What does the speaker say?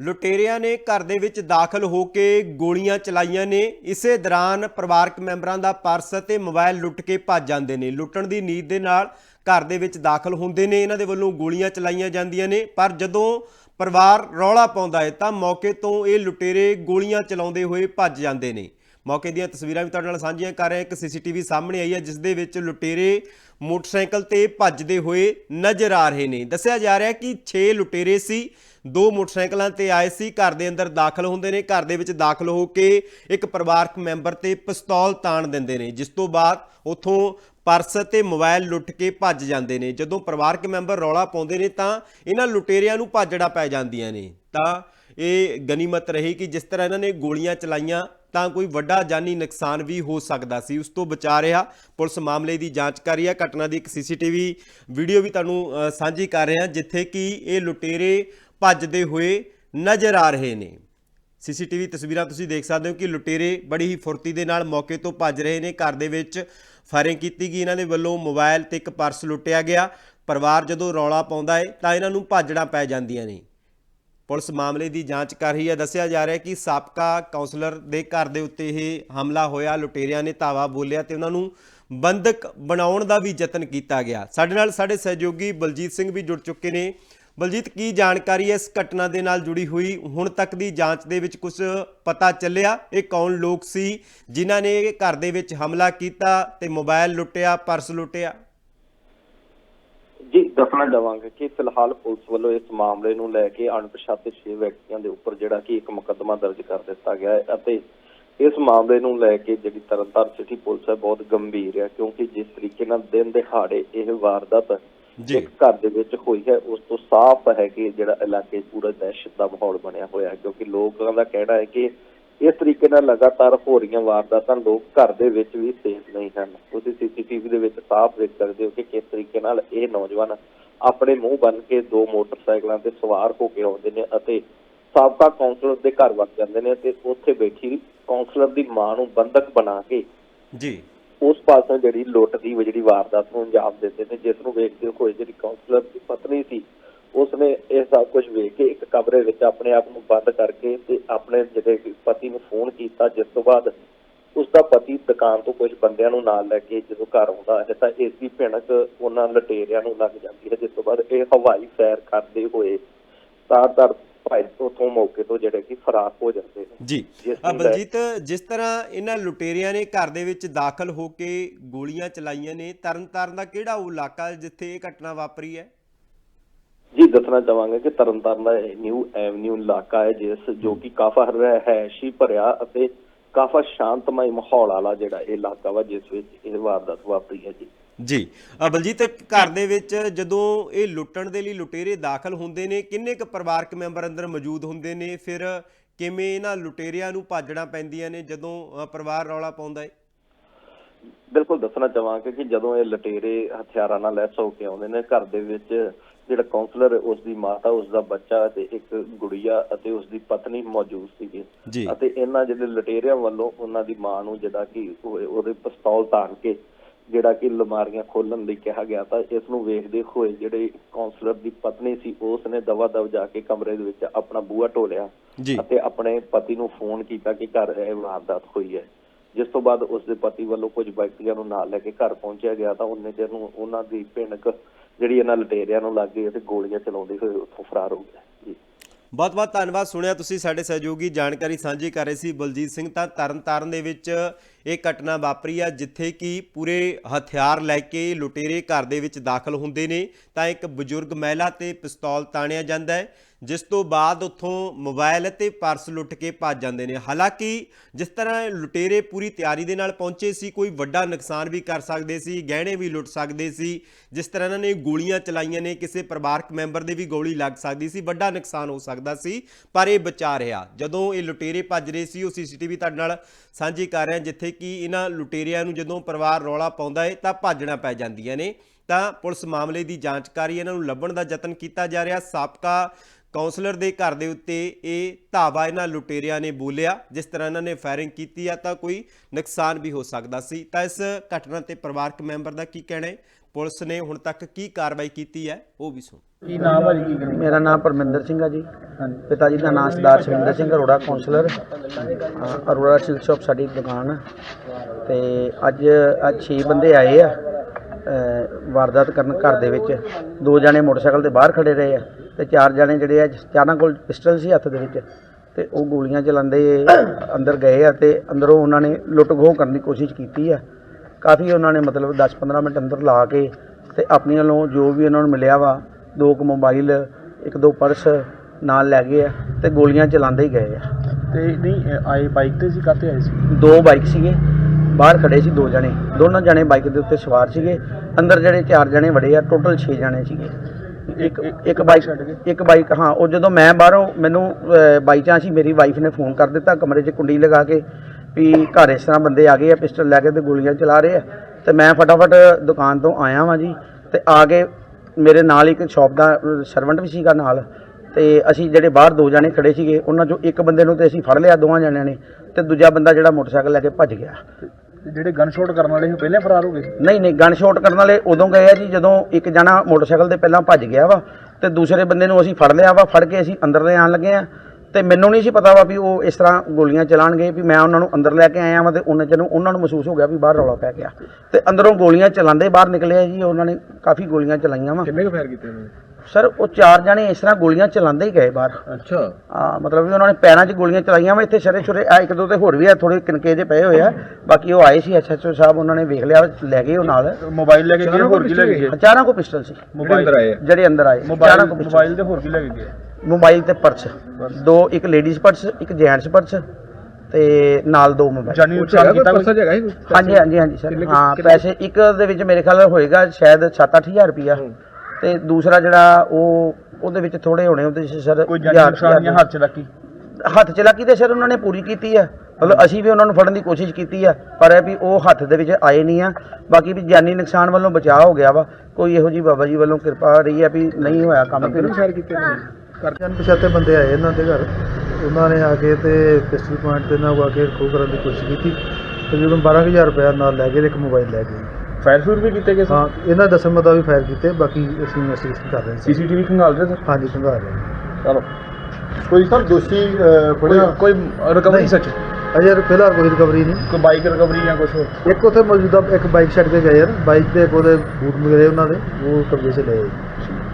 ਲੁਟੇਰਿਆਂ ਨੇ ਘਰ ਦੇ ਵਿੱਚ ਦਾਖਲ ਹੋ ਕੇ ਗੋਲੀਆਂ ਚਲਾਈਆਂ ਨੇ। ਇਸੇ ਦੌਰਾਨ ਪਰਿਵਾਰਕ ਮੈਂਬਰਾਂ ਦਾ ਪਰਸ ਅਤੇ ਮੋਬਾਈਲ ਲੁੱਟ ਕੇ ਭੱਜ ਜਾਂਦੇ ਨੇ। ਲੁੱਟਣ ਦੀ ਨੀਤ ਦੇ ਨਾਲ ਘਰ ਦੇ ਵਿੱਚ ਦਾਖਲ ਹੁੰਦੇ ਨੇ। ਇਹਨਾਂ ਦੇ ਵੱਲੋਂ ਗੋਲੀਆਂ ਚਲਾਈਆਂ ਜਾਂਦੀਆਂ ਨੇ। ਪਰ ਜਦੋਂ ਪਰਿਵਾਰ ਰੌਲਾ ਪਾਉਂਦਾ ਹੈ, ਤਾਂ ਮੌਕੇ ਤੋਂ ਇਹ ਲੁਟੇਰੇ ਗੋਲੀਆਂ ਚਲਾਉਂਦੇ ਹੋਏ ਭੱਜ ਜਾਂਦੇ ਨੇ। ਮੌਕੇ ਦੀਆਂ ਤਸਵੀਰਾਂ ਵੀ ਤੁਹਾਡੇ ਨਾਲ ਸਾਂਝੀਆਂ ਕਰ ਰਹੇ ਹਾਂ। ਇੱਕ ਸੀਸੀਟੀਵੀ ਸਾਹਮਣੇ ਆਈ ਹੈ, ਜਿਸ ਦੇ ਵਿੱਚ ਲੁਟੇਰੇ ਮੋਟਰਸਾਈਕਲ ਤੇ ਭੱਜਦੇ ਹੋਏ ਨਜ਼ਰ ਆ ਰਹੇ ਨੇ। ਦੱਸਿਆ ਜਾ ਰਿਹਾ ਕਿ 6 ਲੁਟੇਰੇ ਸੀ, ਦੋ ਮੋਟਰਸਾਈਕਲਾਂ ਤੇ ਆਏ ਸੀ, ਘਰ ਦੇ ਅੰਦਰ ਦਾਖਲ ਹੁੰਦੇ ਨੇ, ਘਰ ਦੇ ਵਿੱਚ ਦਾਖਲ ਹੋ ਕੇ ਇੱਕ ਪਰਿਵਾਰਕ ਮੈਂਬਰ ਤੇ ਪਿਸਤੌਲ ਤਾਣ ਦਿੰਦੇ ਨੇ, ਜਿਸ ਤੋਂ ਬਾਅਦ ਉਥੋਂ ਪਰਸ ਤੇ ਮੋਬਾਈਲ ਲੁੱਟ ਕੇ ਭੱਜ ਜਾਂਦੇ ਨੇ। ਜਦੋਂ ਪਰਿਵਾਰਕ ਮੈਂਬਰ ਰੌਲਾ ਪਾਉਂਦੇ ਨੇ ਤਾਂ ਇਹਨਾਂ ਲੁਟੇਰਿਆਂ ਨੂੰ ਭੱਜੜਾ ਪੈ ਜਾਂਦੀਆਂ ਨੇ। ਤਾਂ ਇਹ ਗਨੀਮਤ ਰਹੀ ਕਿ ਜਿਸ ਤਰ੍ਹਾਂ ਇਹਨਾਂ ਨੇ ਗੋਲੀਆਂ ਚਲਾਈਆਂ, ਤਾਂ ਕੋਈ ਵੱਡਾ ਜਾਨੀ ਨੁਕਸਾਨ ਵੀ ਹੋ ਸਕਦਾ ਸੀ। ਉਸ ਤੋਂ ਬਚਾ ਰਿਹਾ ਪੁਲਿਸ ਮਾਮਲੇ ਦੀ ਜਾਂਚ ਕਰ ਰਹੀ ਹੈ। ਘਟਨਾ ਦੀ ਇੱਕ ਸੀਸੀਟੀਵੀ ਵੀਡੀਓ ਵੀ ਤੁਹਾਨੂੰ ਸਾਂਝੀ ਕਰ ਰਹੇ ਹਾਂ ਜਿੱਥੇ ਕਿ ਇਹ ਲੁਟੇਰੇ ਭੱਜਦੇ ਹੋਏ ਨਜ਼ਰ ਆ ਰਹੇ ਨੇ। ਸੀਸੀਟੀਵੀ ਤਸਵੀਰਾਂ ਤੁਸੀਂ ਦੇਖ ਸਕਦੇ ਹੋ ਕਿ ਲੁਟੇਰੇ ਬੜੀ ਹੀ ਫੁਰਤੀ ਦੇ ਨਾਲ ਮੌਕੇ ਤੋਂ ਭੱਜ ਰਹੇ ਨੇ। ਘਰ ਦੇ ਵਿੱਚ ਫਾਇਰਿੰਗ ਕੀਤੀ ਗਈ। ਇਹਨਾਂ ਦੇ ਵੱਲੋਂ ਮੋਬਾਈਲ ਤੇ ਇੱਕ ਪਰਸ ਲੁੱਟਿਆ ਗਿਆ। ਪਰਿਵਾਰ ਜਦੋਂ ਰੌਲਾ ਪਾਉਂਦਾ ਹੈ ਤਾਂ ਇਹਨਾਂ ਨੂੰ ਭਾਜੜਾਂ ਪੈ ਜਾਂਦੀਆਂ ਨੇ। ਪੁਲਿਸ ਮਾਮਲੇ ਦੀ ਜਾਂਚ ਕਰ ਰਹੀ ਹੈ। ਦੱਸਿਆ ਜਾ ਰਿਹਾ ਹੈ ਕਿ ਸਾਬਕਾ ਕਾਉਂਸਲਰ ਦੇ ਘਰ ਦੇ ਉੱਤੇ ਇਹ ਹਮਲਾ ਹੋਇਆ। ਲੁਟੇਰਿਆਂ ਨੇ ਧਾਵਾ ਬੋਲਿਆ ਤੇ ਉਹਨਾਂ ਨੂੰ ਬੰਦਕ ਬਣਾਉਣ ਦਾ ਵੀ ਯਤਨ ਕੀਤਾ ਗਿਆ। ਸਾਡੇ ਨਾਲ ਸਾਡੇ ਸਹਿਯੋਗੀ ਬਲਜੀਤ ਸਿੰਘ ਵੀ ਜੁੜ ਚੁੱਕੇ ਨੇ। ਬਲਜੀਤ, ਕੀ ਜਾਣਕਾਰੀ ਇਸ ਘਟਨਾ ਦੇ ਨਾਲ ਜੁੜੀ ਹੋਈ? ਹੁਣ ਤੱਕ ਦੀ ਜਾਂਚ ਦੇ ਵਿੱਚ ਕੁਝ ਪਤਾ ਚੱਲਿਆ? ਇਹ ਕੌਣ ਲੋਕ ਸੀ ਜਿਨ੍ਹਾਂ ਨੇ ਘਰ ਦੇ ਵਿੱਚ ਹਮਲਾ ਕੀਤਾ ਤੇ ਮੋਬਾਈਲ ਲੁੱਟਿਆ, ਪਰਸ ਲੁੱਟਿਆ? ਜੀ ਦੱਸਣਾ ਚਾਹਾਂਗੇ ਕਿ ਫਿਲਹਾਲ ਪੁਲਿਸ ਵੱਲੋਂ ਇਸ ਮਾਮਲੇ ਨੂੰ ਲੈ ਕੇ ਅਣਪਛਾਤੇ 6 ਵਿਅਕਤੀਆਂ ਦੇ ਉੱਪਰ ਜਿਹੜਾ ਕਿ ਇੱਕ ਮੁਕੱਦਮਾ ਦਰਜ ਕਰ ਦਿੱਤਾ ਗਿਆ ਹੈ ਅਤੇ ਇਸ ਮਾਮਲੇ ਨੂੰ ਲੈ ਕੇ ਜਿਹੜੀ ਤਰਨਤਾਰਨ ਸਿਟੀ ਪੁਲਿਸ ਹੈ ਬਹੁਤ ਗੰਭੀਰ ਹੈ ਕਿਉਂਕਿ ਜਿਸ ਤਰੀਕੇ ਨਾਲ ਦਿਨ ਦਿਹਾੜੇ ਇਹ ਵਾਰਦਾਤ ਇੱਕ ਘਰ ਦੇ ਵਿੱਚ ਹੋਈ ਹੈ ਉਸ ਤੋਂ ਸਾਫ਼ ਹੈ ਕਿ ਜਿਹੜਾ ਇਲਾਕੇ ਪੂਰਾ ਦਹਿਸ਼ਤ ਦਾ ਮਾਹੌਲ ਬਣਿਆ ਹੋਇਆ ਹੈ ਕਿਉਂਕਿ ਲੋਕਾਂ ਦਾ ਕਹਿਣਾ ਹੈ ਕਿ ਇਸ ਤਰੀਕੇ ਨਾਲ ਲਗਾਤਾਰ ਹੋ ਰਹੀਆਂ ਵਾਰਦਾਤਾਂ ਲੋਕ ਘਰ ਦੇ ਵਿੱਚ ਵੀ ਸੇਫ ਨਹੀਂ ਹਨ। ਤੁਸੀਂ ਸੀਸੀਟੀਵੀ ਦੇ ਵਿੱਚ ਸਾਫ਼ ਦੇਖ ਸਕਦੇ ਹੋ ਕਿ ਕਿਸ ਤਰੀਕੇ ਨਾਲ ਇਹ ਨੌਜਵਾਨ ਆਪਣੇ ਮੂੰਹ ਬੰਨ ਕੇ ਦੋ ਮੋਟਰਸਾਈਕਲਾਂ ਤੇ ਸਵਾਰ ਹੋ ਕੇ ਆਉਂਦੇ ਨੇ ਅਤੇ ਸਾਬਕਾ ਕਾਉਂਸਲਰ ਦੇ ਘਰ ਵੜ ਜਾਂਦੇ ਨੇ ਤੇ ਉੱਥੇ ਬੈਠੀ ਕਾਉਂਸਲਰ ਦੀ ਮਾਂ ਨੂੰ ਬੰਦਕ ਬਣਾ ਕੇ ਜੀ। ਉਸ ਪਾਸੋਂ ਜਿਹੜੀ ਲੁੱਟ ਦੀ ਜਿਹੜੀ ਵਾਰਦਾਤ ਨੂੰ ਅੰਜਾਮ ਦਿੰਦੇ ਨੇ ਜਿਸ ਨੂੰ ਵੇਖਦੇ ਹੋਏ ਜਿਹੜੀ ਕਾਉਂਸਲਰ ਦੀ ਪਤਨੀ ਸੀ ਉਸਨੇ ਇਹ ਸਭ ਕੁਝ ਵੇਖ ਕੇ ਇੱਕ ਕਮਰੇ ਵਿੱਚ ਆਪਣੇ ਆਪ ਨੂੰ ਬੰਦ ਕਰਕੇ ਤੇ ਆਪਣੇ ਜਿਹੜੇ ਪਤੀ ਨੂੰ ਫੋਨ ਕੀਤਾ ਜਿਸ ਤੋਂ ਬਾਅਦ ਉਸ ਦਾ ਪਤੀ ਦੁਕਾਨ ਤੋਂ ਕੁਝ ਬੰਦਿਆਂ ਨੂੰ ਨਾਲ ਲੈ ਕੇ ਜਦੋਂ ਘਰ ਆਉਂਦਾ ਹੈ ਤਾਂ ਇਸ ਦੀ ਭਿਣਕ ਉਹਨਾਂ ਲਟੇਰਿਆਂ ਨੂੰ ਲੱਗ ਜਾਂਦੀ ਹੈ ਜਿਸ ਤੋਂ ਬਾਅਦ ਇਹ ਹਵਾਈ ਫਾਇਰ ਕਰਦੇ ਹੋਏ ਤਾਰ-ਤਾਰ ਭਾਈ ਉਥੋਂ ਮੌਕੇ ਤੋਂ ਜਿਹੜੇ ਕਿ ਫਰਾਰ ਹੋ ਜਾਂਦੇ ਨੇ। ਜੀ ਨੂੰ ਬਲਜੀਤ ਜਿਸ ਤਰ੍ਹਾਂ ਇਹਨਾਂ ਲੁਟੇਰਿਆਂ ਨੇ ਘਰ ਦੇ ਵਿੱਚ ਦਾਖਲ ਹੋ ਕੇ ਗੋਲੀਆਂ ਚਲਾਈਆਂ ਨੇ ਤਰਨਤਾਰਨ ਦਾ ਕਿਹੜਾ ਉਹ ਇਲਾਕਾ ਜਿੱਥੇ ਇਹ ਘਟਨਾ ਵਾਪਰੀ ਹੈ? ਦੱਸਣਾ ਚਾਹਾਂਗੇ ਕਿ ਤਰਨਤਾਰਨ ਦਾ ਨਿਊ ਐਵਨਿਊ ਇਲਾਕਾ ਹੈ, ਜਿਸ ਜੋ ਕਿ ਕਾਫਾ ਰਹਿਸ਼ੀ ਭਰਿਆ ਅਤੇ ਕਾਫਾ ਸ਼ਾਂਤਮਈ ਮਾਹੌਲ ਵਾਲਾ ਜਿਹੜਾ ਇਹ ਇਲਾਕਾ ਵਾ, ਜਿਸ ਵਿੱਚ ਇਹ ਵਾਰਦਾਤ ਵਾਪਰੀ ਹੈ ਜੀ। ਜੀ ਬਲਜੀਤ, ਘਰ ਦੇ ਵਿੱਚ ਜਦੋਂ ਇਹ ਲੁੱਟਣ ਦੇ ਲਈ ਲੁਟੇਰੇ ਦਾਖਲ ਹੁੰਦੇ ਨੇ, ਕਿੰਨੇ ਕੁ ਪਰਿਵਾਰਕ ਮੈਂਬਰ ਅੰਦਰ ਮੌਜੂਦ ਹੁੰਦੇ ਨੇ? ਫਿਰ ਕਿਵੇਂ ਇਹਨਾਂ ਲੁਟੇਰਿਆਂ ਨੂੰ ਭਾਜਣਾ ਪੈਂਦੀਆਂ ਨੇ ਜਦੋਂ ਪਰਿਵਾਰ ਰੌਲਾ ਪਾਉਂਦਾ ਹੈ? ਬਿਲਕੁਲ ਦੱਸਣਾ ਚਾਹਾਂਗੇ ਕਿ ਜਦੋਂ ਇਹ ਲਟੇਰੇ ਹਥਿਆਰਾਂ ਨਾਲ ਲੈਸ ਹੋ ਕੇ ਆਉਂਦੇ ਨੇ ਘਰ ਦੇ ਵਿੱਚ ਜਿਹੜਾ ਕਾਉਂਸਲਰ ਉਸ ਦੀ ਮਾਤਾ ਉਸ ਦਾ ਬੱਚਾ ਤੇ ਇੱਕ ਗੁੜੀਆ ਅਤੇ ਉਸ ਦੀ ਪਤਨੀ ਮੌਜੂਦ ਸੀਗੇ ਅਤੇ ਇਹਨਾਂ ਜਿਹੜੇ ਲਟੇਰਿਆਂ ਵੱਲੋਂ ਉਹਨਾਂ ਦੀ ਮਾਂ ਨੂੰ ਜਿਹੜਾ ਕਿ ਉਹ- ਉਹਦੇ ਪਿਸਤੌਲ ਤਾਣ ਕੇ ਜਿਹੜਾ ਕਿ ਲਮਾਰੀਆਂ ਖੋਲਣ ਲਈ ਕਿਹਾ ਗਿਆ ਤਾਂ ਇਸ ਨੂੰ ਵੇਖਦੇ ਹੋਏ ਜਿਹੜੇ ਕਾਉਂਸਲਰ ਦੀ ਪਤਨੀ ਸੀ ਉਸ ਨੇ ਦਵਾ ਦਵ ਜਾ ਕੇ ਕਮਰੇ ਦੇ ਵਿੱਚ ਆਪਣਾ ਬੂਹਾ ਢੋਲਿਆ ਅਤੇ ਆਪਣੇ ਪਤੀ ਨੂੰ ਫੋਨ ਕੀਤਾ ਕਿ ਘਰ ਇਹ ਵਾਰਦਾਤ ਹੋਈ ਹੈ। ਜਿਸ ਤੋਂ ਬਾਅਦ ਉਸ ਦੇ ਪਤੀ ਵੱਲੋਂ ਕੁਝ ਵਿਅਕਤੀਆਂ ਨੂੰ ਨਾਲ ਲੈ ਕੇ ਘਰ ਪਹੁੰਚਿਆ ਗਿਆ ਤਾਂ ਉਹਨੇ ਚਿਰ ਨੂੰ ਉਹਨਾਂ ਦੀ ਭਿਣਕ ਜਿਹੜੀ ਇਹਨਾਂ ਲਟੇਰਿਆਂ ਨੂੰ ਲੱਗ ਗਈ ਤੇ ਗੋਲੀਆਂ ਚਲਾਉਂਦੇ ਹੋਏ ਉੱਥੋਂ ਫਰਾਰ ਹੋ ਗਿਆ ਜੀ। ਬਹੁਤ ਬਹੁਤ ਧੰਨਵਾਦ। ਸੁਣਿਆ ਤੁਸੀਂ ਸਾਡੇ ਸਹਿਯੋਗੀ, ਜਾਣਕਾਰੀ ਸਾਂਝੀ ਕਰ ਰਹੇ ਸੀ ਬਲਜੀਤ ਸਿੰਘ ਤਾਂ ਤਰਨਤਾਰਨ ਦੇ ਵਿੱਚ ਇਹ ਘਟਨਾ ਵਾਪਰੀ ਆ ਜਿੱਥੇ ਕਿ ਪੂਰੇ ਹਥਿਆਰ ਲੈ ਕੇ ਲੁਟੇਰੇ ਘਰ ਦੇ ਵਿੱਚ ਦਾਖਲ ਹੁੰਦੇ ਨੇ। ਤਾਂ ਇੱਕ ਬਜ਼ੁਰਗ ਮਹਿਲਾ ਤੇ ਪਿਸਤੌਲ ਤਾਣਿਆ ਜਾਂਦਾ ਹੈ, ਜਿਸ ਤੋਂ ਬਾਅਦ ਉੱਥੋਂ ਮੋਬਾਈਲ ਤੇ ਪਰਸ ਲੁੱਟ ਕੇ ਭੱਜ ਜਾਂਦੇ ਨੇ। ਹਾਲਾਂਕਿ ਜਿਸ ਤਰ੍ਹਾਂ ਲੁਟੇਰੇ ਪੂਰੀ ਤਿਆਰੀ ਦੇ ਨਾਲ ਪਹੁੰਚੇ ਸੀ, ਕੋਈ ਵੱਡਾ ਨੁਕਸਾਨ ਵੀ ਕਰ ਸਕਦੇ ਸੀ, ਗਹਿਣੇ ਵੀ ਲੁੱਟ ਸਕਦੇ ਸੀ। ਜਿਸ ਤਰ੍ਹਾਂ ਇਹਨਾਂ ਨੇ ਗੋਲੀਆਂ ਚਲਾਈਆਂ ਨੇ, ਕਿਸੇ ਪਰਿਵਾਰਕ ਮੈਂਬਰ ਦੇ ਵੀ ਗੋਲੀ ਲੱਗ ਸਕਦੀ ਸੀ, ਵੱਡਾ ਨੁਕਸਾਨ ਹੋ ਸਕਦਾ ਸੀ, ਪਰ ਇਹ ਬਚਾ ਰਿਹਾ। ਜਦੋਂ ਇਹ ਲੁਟੇਰੇ ਭੱਜ ਰਹੇ ਸੀ, ਉਹ ਸੀਸੀਟੀਵੀ ਤੁਹਾਡੇ ਨਾਲ ਸਾਂਝੀ ਕਰ ਰਿਹਾ, ਜਿੱਥੇ ਕਿ ਇਹਨਾਂ ਲੁਟੇਰਿਆਂ ਨੂੰ ਜਦੋਂ ਪਰਿਵਾਰ ਰੌਲਾ ਪਾਉਂਦਾ ਹੈ ਤਾਂ ਭਾਜਣਾ ਪੈ ਜਾਂਦੀਆਂ ਨੇ। ਤਾਂ ਪੁਲਿਸ ਮਾਮਲੇ ਦੀ ਜਾਂਚ ਕਰ ਰਹੀ ਇਹਨਾਂ ਨੂੰ ਲੱਭਣ ਦਾ ਯਤਨ ਕੀਤਾ ਜਾ ਰਿਹਾ। ਸਾਬਕਾ ਕਾਉਂਸਲਰ ਦੇ ਘਰ ਦੇ ਉੱਤੇ ਇਹ ਧਾਵਾ ਇਹਨਾਂ ਲੁਟੇਰਿਆਂ ਨੇ ਬੋਲਿਆ ਜਿਸ ਤਰ੍ਹਾਂ ਇਹਨਾਂ ਨੇ ਫਾਇਰਿੰਗ ਕੀਤੀ ਆ ਤਾਂ ਕੋਈ ਨੁਕਸਾਨ ਵੀ ਹੋ ਸਕਦਾ ਸੀ। ਤਾਂ ਇਸ ਘਟਨਾ ਤੇ ਪਰਿਵਾਰਕ ਮੈਂਬਰ ਦਾ ਕੀ ਕਹਿਣਾ ਹੈ? ਪੁਲਿਸ ਨੇ ਹੁਣ ਤੱਕ ਕੀ ਕਾਰਵਾਈ ਕੀਤੀ ਹੈ? ਉਹ ਵੀ ਸੁਣੋ। ਕੀ ਨਾਮ ਕੀ ਕਰੀ ਮੇਰਾ ਨਾਮ ਪਰਮਿੰਦਰ ਸਿੰਘ ਆ ਜੀ। ਹਾਂਜੀ। ਪਿਤਾ ਜੀ ਦਾ ਨਾਮ Sardar Shavinder Singh Arora councillor Arora silk shop ਸਾਡੀ ਦੁਕਾਨ। ਆ। ਤੇ ਅੱਜ ਅੱਜ 6 ਬੰਦੇ ਆਏ ਆ ਵਾਰਦਾਤ ਕਰਨ ਘਰ ਦੇ ਵਿੱਚ। ਦੋ ਜਣੇ ਮੋਟਰਸਾਈਕਲ ਤੇ ਬਾਹਰ ਖੜੇ ਰਹੇ ਆ। ਤੇ ਚਾਰ ਜਣੇ ਜਿਹੜੇ ਆ ਚਾਰਾਂ ਕੋਲ ਪਿਸਟਲ ਸੀ ਹੱਥ ਦੇ ਵਿੱਚ ਤੇ ਉਹ ਗੋਲੀਆਂ ਚਲਾਉਂਦੇ ਅੰਦਰ ਗਏ ਆ ਤੇ ਅੰਦਰੋਂ ਉਹਨਾਂ ਨੇ ਲੁੱਟ ਖੋਹ ਕਰਨ ਦੀ ਕੋਸ਼ਿਸ਼ ਕੀਤੀ ਆ। ਕਾਫੀ ਉਹਨਾਂ ਨੇ ਮਤਲਬ 10-15 ਮਿੰਟ ਅੰਦਰ ਲਾ ਕੇ ਤੇ ਆਪਣੀ ਵੱਲੋਂ ਜੋ ਵੀ ਉਹਨਾਂ ਨੂੰ ਮਿਲਿਆ ਵਾ ਦੋ ਕੁ ਮੋਬਾਈਲ ਇੱਕ ਦੋ ਪਰਸ ਨਾਲ ਲੈ ਗਏ ਆ ਤੇ ਗੋਲੀਆਂ ਚਲਾਉਂਦੇ ਹੀ ਗਏ ਆ। ਤੇ ਨਹੀਂ ਆਏ ਬਾਈਕ ਤੇ ਸੀ ਕਾਤੇ ਆਏ ਸੀ? ਦੋ ਬਾਈਕ ਸੀਗੇ ਬਾਹਰ ਖੜੇ ਸੀ ਦੋ ਜਣੇ। ਦੋਨੋਂ ਜਣੇ ਬਾਈਕ ਦੇ ਉੱਤੇ ਸਵਾਰ ਸੀਗੇ ਅੰਦਰ ਜਿਹੜੇ ਚਾਰ ਜਣੇ ਵੜੇ ਆ ਟੋਟਲ 6 ਜਣੇ ਸੀਗੇ। ਇੱਕ, ਇੱਕ- ਬਾਈਕ ਛੱਡ ਕੇ? ਇੱਕ ਬਾਈਕ ਹਾਂ, ਉਹ ਜਦੋਂ ਮੈਂ ਬਾਹਰੋਂ ਮੈਨੂੰ ਬਾਈ ਚਾਂਸ ਹੀ ਮੇਰੀ ਵਾਈਫ ਨੇ ਫੋਨ ਕਰ ਦਿੱਤਾ, ਕਮਰੇ 'ਚ ਕੁੰਡੀ ਲਗਾ ਕੇ ਵੀ ਘਰ ਇਸ ਤਰ੍ਹਾਂ ਬੰਦੇ ਆ ਗਏ ਆ ਪਿਸਟਲ ਲੈ ਕੇ ਤੇ ਗੋਲੀਆਂ ਚਲਾ ਰਹੇ ਆ ਤੇ ਮੈਂ ਫਟਾਫਟ ਦੁਕਾਨ ਤੋਂ ਆਇਆ ਵਾਂ ਜੀ, ਤੇ ਆ ਕੇ ਮੇਰੇ ਨਾਲ ਇੱਕ ਸ਼ਾਪ ਦਾ ਸਰਵੈਂਟ ਵੀ ਸੀਗਾ ਨਾਲ ਤੇ ਅਸੀਂ ਜਿਹੜੇ ਬਾਹਰ ਦੋ ਜਣੇ ਖੜੇ ਸੀਗੇ, ਉਹਨਾਂ ਚੋਂ ਇੱਕ ਬੰਦੇ ਨੂੰ ਤੇ ਅਸੀਂ ਫੜ ਲਿਆ ਦੋਵਾਂ ਜਣਿਆਂ ਨੇ, ਤੇ ਦੂਜਾ ਬੰਦਾ ਜਿਹੜਾ ਮੋਟਰਸਾਈਕਲ ਲੈ ਕੇ ਭੱਜ ਗਿਆ ਤੇ ਜਿਹੜੇ ਗਨ ਸ਼ਾਟ ਕਰਨ ਵਾਲੇ ਸੀ ਪਹਿਲੇ ਫਰਾਰ ਹੋ ਗਏ? ਨਹੀਂ ਨਹੀਂ ਗਨ ਸ਼ਾਟ ਕਰਨ ਵਾਲੇ ਉਦੋਂ ਗਏ ਆ ਜੀ ਜਦੋਂ ਇੱਕ ਜਣਾ ਮੋਟਰਸਾਈਕਲ ਤੇ ਪਹਿਲਾਂ ਭੱਜ ਗਿਆ ਵਾ ਤੇ ਦੂਸਰੇ ਬੰਦੇ ਨੂੰ ਅਸੀਂ ਫੜ ਲਿਆ ਵਾ ਫੜ ਕੇ ਅਸੀਂ ਅੰਦਰ ਲੈ ਆਣ ਲੱਗੇ ਆ। ਤੇ ਮੈਨੂੰ ਨਹੀਂ ਸੀ ਪਤਾ ਵਾ ਵੀ ਉਹ ਇਸ ਤਰ੍ਹਾਂ ਗੋਲੀਆਂ ਚਲਾਣਗੇ ਵੀ ਮੈਂ ਉਹਨਾਂ ਨੂੰ ਅੰਦਰ ਲੈ ਕੇ ਆਇਆ ਵਾਂ ਤੇ ਉਹਨਾਂ ਚ ਨੂੰ ਉਹਨਾਂ ਨੂੰ ਮਹਿਸੂਸ ਹੋ ਗਿਆ ਵੀ ਬਾਹਰ ਰੌਲਾ ਪੈ ਗਿਆ। ਤੇ ਅੰਦਰੋਂ ਗੋਲੀਆਂ ਚਲਾਉਂਦੇ ਬਾਹਰ ਨਿਕਲੇ ਆ ਜੀ ਉਹਨਾਂ ਨੇ ਕਾਫੀ ਗੋਲੀਆਂ ਚਲਾਈਆਂ ਵਾ। ਕਿੰਨੇ ਕੁ ਫਾਇਰ ਕੀਤੇ ਉਹਨਾਂ ਨੇ? ਸਰ ਉਹ ਚਾਰ ਜਣੇ ਇਸ ਤਰ੍ਹਾਂ ਗੋਲੀਆਂ ਚਲਾਉਂਦੇ ਹੀ ਗਏ ਬਾਹਰ। ਅੱਛਾ। ਆ ਮਤਲਬ ਵੀ ਉਹਨਾਂ ਨੇ ਪੈਰਾਂ 'ਚ ਗੋਲੀਆਂ ਚਲਾਈਆਂ ਵਾ ਇੱਥੇ ਸ਼ਰੇ ਸ਼ੁਰੇ ਆ ਇੱਕ ਦੋ ਤੇ ਹੋਰ ਵੀ ਆ ਥੋੜੇ ਕਿਨਕੇ ਜੇ ਪਏ ਹੋਏ ਆ। ਬਾਕੀ ਉਹ ਆਏ ਸੀ ਐਸਐਚਓ ਸਾਹਿਬ ਉਹਨਾਂ ਨੇ ਵੇਖ ਲਿਆ ਲੈ ਗਏ ਉਹ ਨਾਲ। ਮੋਬਾਈਲ ਲੈ ਕੇ ਗਏ ਹੋਰ ਕੀ ਲੈ ਕੇ ਗਏ? ਚਾਰਾਂ ਕੋ ਪਿਸਟਲ ਸੀ। ਮੋਬਾਈਲ ਅੰਦਰ ਆਏ ਜਿਹੜੇ ਅੰਦਰ ਆਏ ਚਾਰਾਂ ਕੋ ਮੋਬਾਈਲ ਤੇ ਹੋਰ ਕੀ ਲੈ ਕੇ ਗਏ? ਮੋਬਾਈਲ ਤੇ ਪਰਸ ਦੋ ਇੱਕ ਲੇਡੀਜ਼ ਪਰਸ ਇੱਕ ਜੈਂਟਸ ਪਰਸ ਤੇ ਨਾਲ ਦੋ ਮੋਬਾਈਲ। ਜਾਨੀ ਨੁਕਸਾਨ ਕੀਤਾ ਕੋਈ? ਹਾਂਜੀ ਹਾਂਜੀ ਹਾਂਜੀ ਸਰ। ਹਾਂ ਪੈਸੇ ਇੱਕ ਦੇ ਵਿੱਚ ਮੇਰੇ ਖਿਆਲ ਹੋਏਗਾ ਸ਼ਾਇਦ 7-8000 ਰੁਪਿਆ ਤੇ ਦੂਸਰਾ ਜਿਹੜਾ ਉਹ ਉਹਦੇ ਵਿੱਚ ਥੋੜੇ ਹੋਣੇ ਉਹਦੇ ਵਿੱਚ ਸਰ ਕੋਈ ਜਾਨੀ ਹਜ਼ਾਰ- ਨੁਕਸਾਨ ਜਾਂ ਹਜ਼ਾਰ- ਹੱਥ ਚ ਲੱਗੀ ਹੱਥ ਚਲਾਕੀ ਤੇ ਸਰ ਉਹਨਾਂ ਨੇ ਪੂਰੀ ਕੀਤੀ ਆ। ਮਤਲਬ ਅਸੀਂ ਵੀ ਉਹਨਾਂ ਨੂੰ ਫੜਨ ਦੀ ਕੋਸ਼ਿਸ਼ ਕੀਤੀ ਆ ਪਰ ਇਹ ਵੀ ਉਹ ਹੱਥ ਦੇ ਵਿੱਚ ਆਏ ਨਹੀਂ ਆ। ਬਾਕੀ ਵੀ ਜਾਨੀ ਨੁਕਸਾਨ ਵੱਲੋਂ ਬਚਾਅ ਹੋ ਗਿਆ ਵਾ। ਕੋਈ ਇਹੋ ਜੀ ਬਾਬਾ ਜੀ ਵੱਲੋਂ ਕਿਰਪਾ ਰਹੀ ਆ ਵੀ ਨਹੀਂ ਹੋਇਆ ਕੰਮ ਕਿਹਨੂੰ ਫਾਇਰ ਕੀਤੇ ਨੇ ਅਣਪਛਾਤੇ ਬੰਦੇ ਆਏ ਇਹਨਾਂ ਦੇ ਘਰ। ਉਹਨਾਂ ਨੇ ਆ ਕੇ ਤੇ ਪਿਸਟਲ ਪੁਆਇੰਟ ਤੇ ਨਾਲ ਆ ਕੇ ਖੋਹ ਕਰਨ ਦੀ ਕੋਸ਼ਿਸ਼ ਕੀਤੀ। ਤਕਰੀਬਨ 12000 ਰੁਪਏ ਨਾਲ ਲੈ ਗਏ ਇੱਕ ਮੋਬਾਈਲ ਲੈ ਗਏ। ਫਾਇਰ ਸ਼ੂਟ ਵੀ ਕੀਤੇ ਗਏ ਸੀ? ਹਾਂ ਇਹਨਾਂ ਦੇ ਦੱਸਣ ਮੁਤਾਬਿਕ ਫਾਇਰ ਕੀਤੇ ਬਾਕੀ ਅਸੀਂ ਇਨਵੈਸਟੀਗੇਸ਼ਨ ਕਰ ਰਹੇ ਸੀ ਸੀਸੀਟੀਵੀ ਖੰਗਾਲ ਰਹੇ ਸਰ? ਹਾਂਜੀ ਸੰਘਾ ਰਹੇ ਹਾਂ। ਚਲੋ। ਕੋਈ ਸਰ ਦੋਸ਼ੀ ਕੋਈ ਕੋਈ ਰਿਕਵਰੀ ਸੱਚ? ਅਜੇ ਫਿਲਹਾਲ ਕੋਈ ਰਿਕਵਰੀ ਨਹੀਂ। ਕੋਈ ਬਾਈਕ ਰਿਕਵਰੀ ਜਾਂ ਕੁਝ ਹੋਰ? ਇੱਕ ਉੱਥੇ ਮੌਜੂਦਾ ਇੱਕ ਬਾਈਕ ਛੱਡ ਕੇ ਗਏ ਯਾਰ। ਬਾਈਕ ਤੇ ਇੱਕ ਉਹਦੇ ਬੂਟ ਮਿਲੇ ਉਹਨਾਂ ਦੇ ਉਹ ਕਬਜ਼ੇ 'ਚ ਲਏ।